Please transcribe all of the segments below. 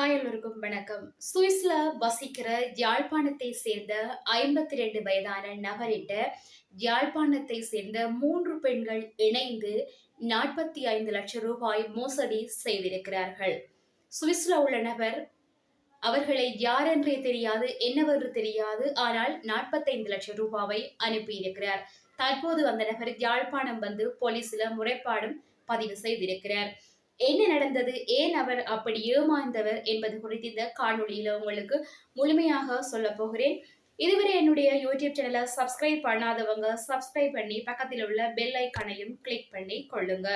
Hi எல்லோருக்கும் வணக்கம். சுவிஸ்ல வசிக்கிற யாழ்ப்பாணத்தை சேர்ந்த ஐம்பத்தி ரெண்டு வயதான நபரிட்ட யாழ்ப்பாணத்தை சேர்ந்த மூன்று பெண்கள் இணைந்து நாற்பத்தி ஐந்து லட்சம் ரூபாய் மோசடி செய்திருக்கிறார்கள். சுவிஸ்ல உள்ள நபர் அவர்களை யாரென்றே தெரியாது என்னவென்று தெரியாது ஆனால் நாற்பத்தைந்து லட்சம் ரூபாவை அனுப்பியிருக்கிறார். தற்போது அந்த நபர் யாழ்ப்பாணம் வந்து போலீஸ்ல முறைப்பாடும் பதிவு செய்திருக்கிறார். என்ன நடந்தது? ஏன் அவர் அப்படி ஏமாந்தவர் என்பது குறித்து இந்த காணொலியில உங்களுக்கு முழுமையாக சொல்ல போகிறேன். இதுவரை என்னுடைய யூடியூப் சேனலை சப்ஸ்கிரைப் பண்ணாதவங்க சப்ஸ்கிரைப் பண்ணி பக்கத்தில் உள்ள பெல் ஐக்கானையும் கிளிக் பண்ணி கொள்ளுங்க.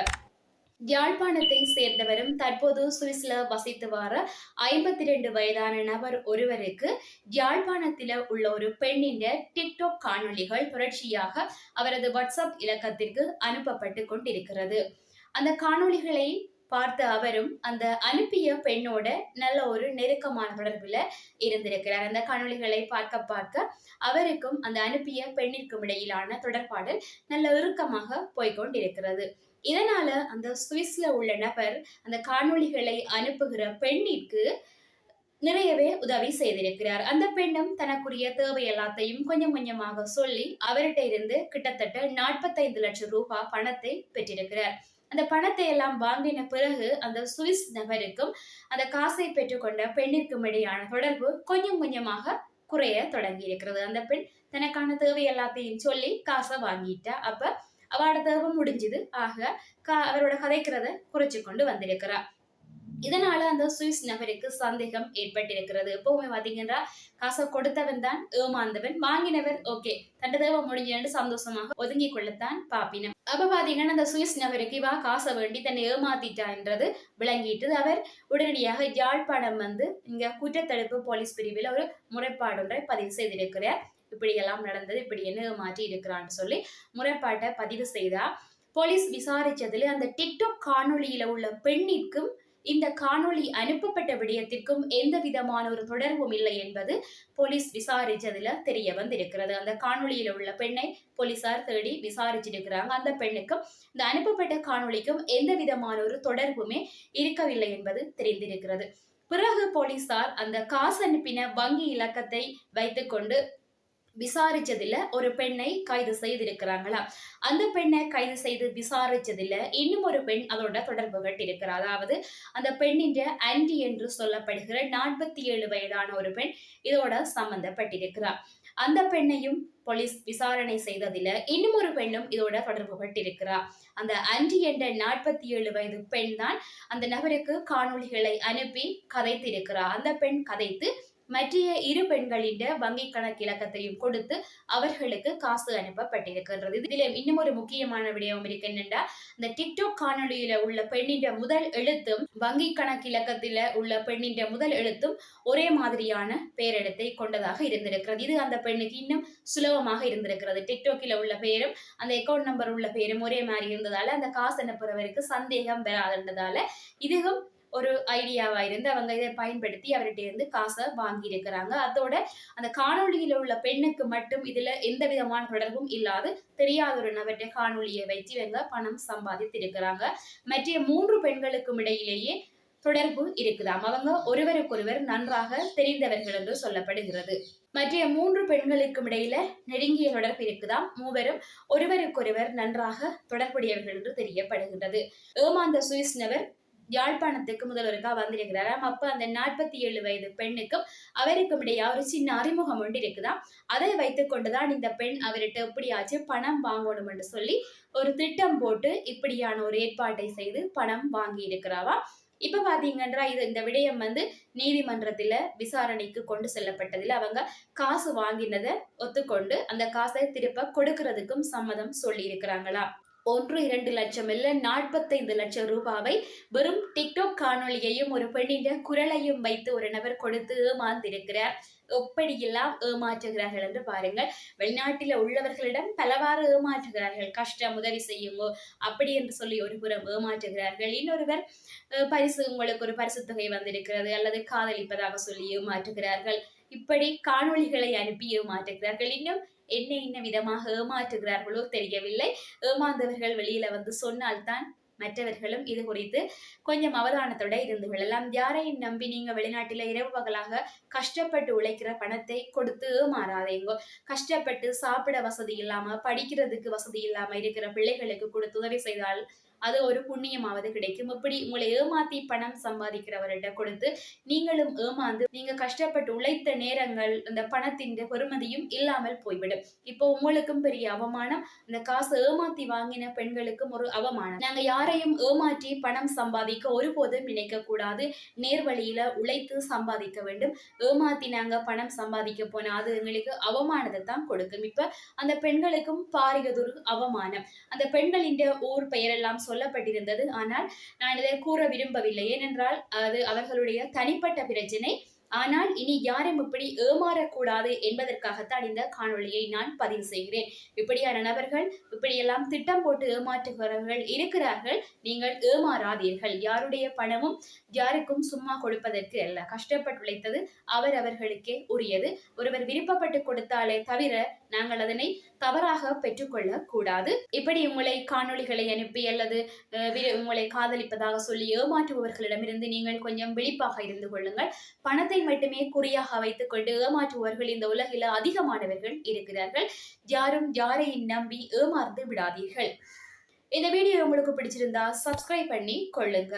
யாழ்ப்பாணத்தை சேர்ந்தவரும் தற்போது சுவிஸ்ல வசித்து வர ஐம்பத்தி ரெண்டு வயதான நபர் ஒருவருக்கு யாழ்ப்பாணத்தில் உள்ள ஒரு பெண்ணின் டிக்டாக் காணொளிகள் தொடர்ச்சியாக அவரது வாட்ஸ்அப் இலக்கத்திற்கு அனுப்பப்பட்டு கொண்டிருக்கிறது. அந்த காணொளிகளை பார்த்த அவரும் அந்த அனுப்பிய பெண்ணோட நல்ல ஒரு நெருக்கமான தொடர்பில் இருந்திருக்கிறார். அந்த காணொளிகளை பார்க்க பார்க்க அவருக்கும் அந்த அனுப்பிய பெண்ணிற்கும் இடையிலான தொடர்பாடல் நல்ல இறுக்கமாக போய்கொண்டிருக்கிறது இதனால அந்த சுவிஸ்ல உள்ள நபர் அந்த காணொளிகளை அனுப்புகிற பெண்ணிற்கு நிறையவே உதவி செய்திருக்கிறார். அந்த பெண்ணும் தனக்குரிய தேவை எல்லாத்தையும் கொஞ்சம் கொஞ்சமாக சொல்லி அவர்கிட்ட இருந்து கிட்டத்தட்ட நாற்பத்தைந்து லட்சம் ரூபாய் பணத்தை பெற்றிருக்கிறார். அந்த பணத்தை எல்லாம் வாங்கின பிறகு அந்த சுவிஸ் நபருக்கும் அந்த காசை பெற்றுக்கொண்ட பெண்ணிற்கும் இடையான தொடர்பு கொஞ்சம் கொஞ்சமாக குறைய தொடங்கி இருக்கிறது அந்த பெண் தனக்கான தேவை எல்லாத்தையும் சொல்லி காசை வாங்கிட்டா. அப்ப அவளோட தேவை முடிஞ்சது. ஆக கா- அவரோட கதைக்கிறத குறைச்சு கொண்டு வந்திருக்கிறா. இதனால அந்த சுவிஸ் நபருக்கு சந்தேகம் ஏற்பட்டிருக்கிறது. எப்பவுமே பாத்தீங்கன்னா காசை கொடுத்தவன் தான் ஏமாந்தவன் வாங்கினவர் ஓகே தண்ட தேவை முடிஞ்சு சந்தோஷமாக ஒதுங்கி கொள்ளத்தான் பாப்பினம். அப்ப பாத்தீங்கன்னா அந்த சுவிஸ் நபருக்கு இவா காசை வேண்டி தன்னை ஏமாத்திட்டான்றது விளங்கிட்டு அவர் உடனடியாக யாழ்ப்பாணம் வந்து இங்க குற்றத்தடுப்பு போலீஸ் பிரிவில் ஒரு முறைப்பாடு ஒன்றை பதிவு செய்திருக்கிறார். இப்படியெல்லாம் நடந்தது இப்படி என்ன ஏமாற்றி இருக்கிறான்னு சொல்லி முறைப்பாட்டை பதிவு செய்தா. போலீஸ் விசாரிச்சதுல அந்த டிக்டாக் காணொளியில உள்ள பெண்ணிற்கும் இந்த காணொளி அனுப்பப்பட்ட விடயத்திற்கும் எந்த விதமான ஒரு தொடர்பும் இல்லை என்பது போலீஸ் விசாரிச்சதுல தெரிய வந்திருக்கிறது. அந்த காணொளியில உள்ள பெண்ணை போலீசார் தேடி விசாரிச்சிருக்கிறாங்க அந்த பெண்ணுக்கும் இந்த அனுப்பப்பட்ட காணொளிக்கும் எந்த விதமான ஒரு தொடர்புமே இருக்கவில்லை என்பது தெரிந்திருக்கிறது. பிறகு போலீசார் அந்த காசு அனுப்பின வங்கி இலக்கத்தை வைத்துக்கொண்டு விசாரிச்சதுல ஒரு பெண்ணை கைது செய்திருக்கிறாங்களா அந்த பெண்ணை கைது செய்து விசாரிச்சதுல இன்னும் ஒரு பெண் அதோட தொடர்பு கட்டிருக்கிறார் அதாவது அந்த பெண்ணின் ஆன்டி என்று சொல்லப்படுகிற நாற்பத்தி ஏழு வயதான ஒரு பெண் இதோட சம்பந்தப்பட்டிருக்கிறார் அந்த பெண்ணையும் போலீஸ் விசாரணை செய்ததில இன்னும் ஒரு பெண்ணும் இதோட தொடர்பு பட்டிருக்கிறார் அந்த அன்றி என்ற நாற்பத்தி ஏழு வயது பெண் தான் அந்த நபருக்கு காணொளிகளை அனுப்பி கதைத்திருக்கிறார் அந்த பெண் கதைத்து மற்றைய இரு பெண்களின் வங்கி கணக்கு இலக்கத்தையும் கொடுத்து அவர்களுக்கு காசு அனுப்பப்பட்டிருக்கின்றது. இதில் இன்னும் ஒரு முக்கியமான விடயம் இருக்கு என்னென்னா இந்த டிக்டாக் காணொளியில உள்ள பெண்ணின் முதல் எழுத்தும் வங்கி கணக்கு இலக்கத்தில உள்ள பெண்ணின் முதல் எழுத்தும் ஒரே மாதிரியான பேரெழுத்தை கொண்டதாக இருந்திருக்கிறது. இது அந்த பெண்ணுக்கு இன்னும் சுலபமாக இருந்திருக்கிறது. டிக்டாக்கில் உள்ள பெயரும் அந்த அக்கௌண்ட் நம்பர் உள்ள பெயரும் ஒரே மாதிரி இருந்ததால அந்த காசு அனுப்புறவருக்கு சந்தேகம் வராதுன்றதால இதுவும் ஒரு ஐடியாவா இருந்து அவங்க இதை பயன்படுத்தி அவர்கிட்ட இருந்து காசை வாங்கி இருக்கிறாங்க அதோட அந்த காணொளியில உள்ள பெண்ணுக்கு மட்டும் இதுல எந்த விதமான தொடர்பும் இல்லாது தெரியாத ஒரு நபர்கிட்ட காணொளியை வைத்து இவங்க பணம் சம்பாதித்திருக்கிறாங்க. மற்ற மூன்று பெண்களுக்கும் இடையிலேயே தொடர்பு இருக்குதாம் அவங்க ஒருவருக்கொருவர் நன்றாக தெரிந்தவர்கள் என்று சொல்லப்படுகிறது. மற்ற மூன்று பெண்களுக்கும் இடையில நெருங்கிய தொடர்பு இருக்குதாம் மூவரும் ஒருவருக்கொருவர் நன்றாக தொடர்புடையவர்கள் என்று தெரியப்படுகின்றது. ஏமாந்த சுவிஸ் நபர் யாழ்ப்பாணத்துக்கு முதல்வருக்கா வந்திருக்கிறாராம் அப்ப அந்த நாற்பத்தி ஏழு வயது பெண்ணுக்கும் அவருக்கும் இடையே ஒரு சின்ன அறிமுகம் ஒன்று இருக்குதாம் அதை வைத்து கொண்டுதான் இந்த பெண் அவர்கிட்ட எப்படியாச்சும் பணம் வாங்கணும் என்று சொல்லி ஒரு திட்டம் போட்டு இப்படியான ஒரு ஏற்பாட்டை செய்து பணம் வாங்கி இருக்கிறாவா? இப்ப பாத்தீங்கன்னா இது இந்த விடயம் வந்து நீதிமன்றத்துல விசாரணைக்கு கொண்டு செல்லப்பட்டதுல அவங்க காசு வாங்கினதை ஒத்துக்கொண்டு அந்த காசை திருப்ப கொடுக்கறதுக்கும் சம்மதம் சொல்லி இருக்கிறாங்களா ஒன்று இரண்டு லட்சம் இல்ல நாற்பத்தைந்து லட்சம் ரூபாவை வெறும் டிக்டாக் காணொலியையும் ஒரு பெண்ணின் குரலையும் வைத்து ஒரு நபர் கொடுத்து ஏமாந்திருக்கிறார். எப்படியெல்லாம் ஏமாற்றுகிறார்கள் என்று பாருங்கள். வெளிநாட்டில் உள்ளவர்களிடம் பலவாறு ஏமாற்றுகிறார்கள். கஷ்டம் உதவி செய்யுங்கோ அப்படி என்று சொல்லி ஒரு புறம் ஏமாற்றுகிறார்கள். இன்னொருவர் பரிசு உங்களுக்கு ஒரு பரிசு தொகை வந்திருக்கிறது. அல்லது காதலிப்பதாக சொல்லி ஏமாற்றுகிறார்கள். இப்படி காணொளிகளை அனுப்பி ஏமாற்றுகிறார்கள். இன்னும் என்ன என்ன விதமாக ஏமாற்றுகிறார்களோ தெரியவில்லை. ஏமாந்தவர்கள் வெளியில வந்து சொன்னால்தான் மற்றவர்களும் இது குறித்து கொஞ்சம் அவதானத்தோட இருந்து கொள்ளலாம் யாரையும் நம்பி நீங்க வெளிநாட்டில இரவு பகலாக கஷ்டப்பட்டு உழைக்கிற பணத்தை கொடுத்து ஏமாறாதீங்க. கஷ்டப்பட்டு சாப்பிட வசதி இல்லாம படிக்கிறதுக்கு வசதி இல்லாம இருக்கிற பிள்ளைகளுக்கு கொடுத்து உதவி செய்தால் அது ஒரு புண்ணியமாவது கிடைக்கும். இப்படி உங்களை ஏமாத்தி பணம் சம்பாதிக்கிறவர்கிட்ட கொடுத்து நீங்களும் ஏமாந்து நீங்க கஷ்டப்பட்டு உழைத்த நேரங்கள் அந்த பணத்தின் பெருமதியும் இல்லாமல் போய்விடும். இப்போ உங்களுக்கும் பெரிய அவமானம். இந்த காசு ஏமாத்தி வாங்கின பெண்களுக்கும் ஒரு அவமானம். நாங்க யாரையும் ஏமாற்றி பணம் சம்பாதிக்க ஒருபோதும் நினைக்க கூடாது நேர்வழியில உழைத்து சம்பாதிக்க வேண்டும். ஏமாத்தி நாங்க பணம் சம்பாதிக்க போனா அது எங்களுக்கு அவமானத்தை தான் கொடுக்கும். இப்ப அந்த பெண்களுக்கும் பாரியதொரு அவமானம். அந்த பெண்களின் ஊர் பெயரெல்லாம் சொல்லப்பட்டிருந்தது. ஆனால் நான் இதை கூற விரும்பவில்லை. ஏனென்றால் அது அவர்களுடைய தனிப்பட்ட பிரச்சனை. ஆனால் இனி யாரும் இப்படி ஏமாறக்கூடாது என்பதற்காகத்தான் இந்த காணொளியை நான் பதிவு செய்கிறேன். இப்படியான நபர்கள் இப்படியெல்லாம் திட்டம் போட்டு ஏமாற்றுகிறவர்கள் இருக்கிறார்கள். நீங்கள் ஏமாறாதீர்கள். யாருடைய பணமும் யாருக்கும் சும்மா கொடுப்பதற்கு அல்ல. கஷ்டப்பட்டு உழைத்தது அவர் அவர்களுக்கே உரியது. ஒருவர் விருப்பப்பட்டு கொடுத்தாலே தவிர நாங்கள் அதனை தவறாக பெற்றுக்கொள்ள கூடாது இப்படி உங்களை காணொளிகளை அனுப்பி அல்லது உங்களை காதலிப்பதாக சொல்லி ஏமாற்றுபவர்களிடமிருந்து நீங்கள் கொஞ்சம் விழிப்பாக இருந்து கொள்ளுங்கள். பணத்தை மட்டுமே குறியாக வைத்துக் கொண்டு ஏமாற்றுபவர்கள் இந்த உலகில் அதிகமானவர்கள் இருக்கிறார்கள். யாரும் யாரையும் நம்பி ஏமாந்து விடாதீர்கள். இந்த வீடியோ உங்களுக்கு பிடிச்சிருந்தா சப்ஸ்கிரைப் பண்ணி கொள்ளுங்க.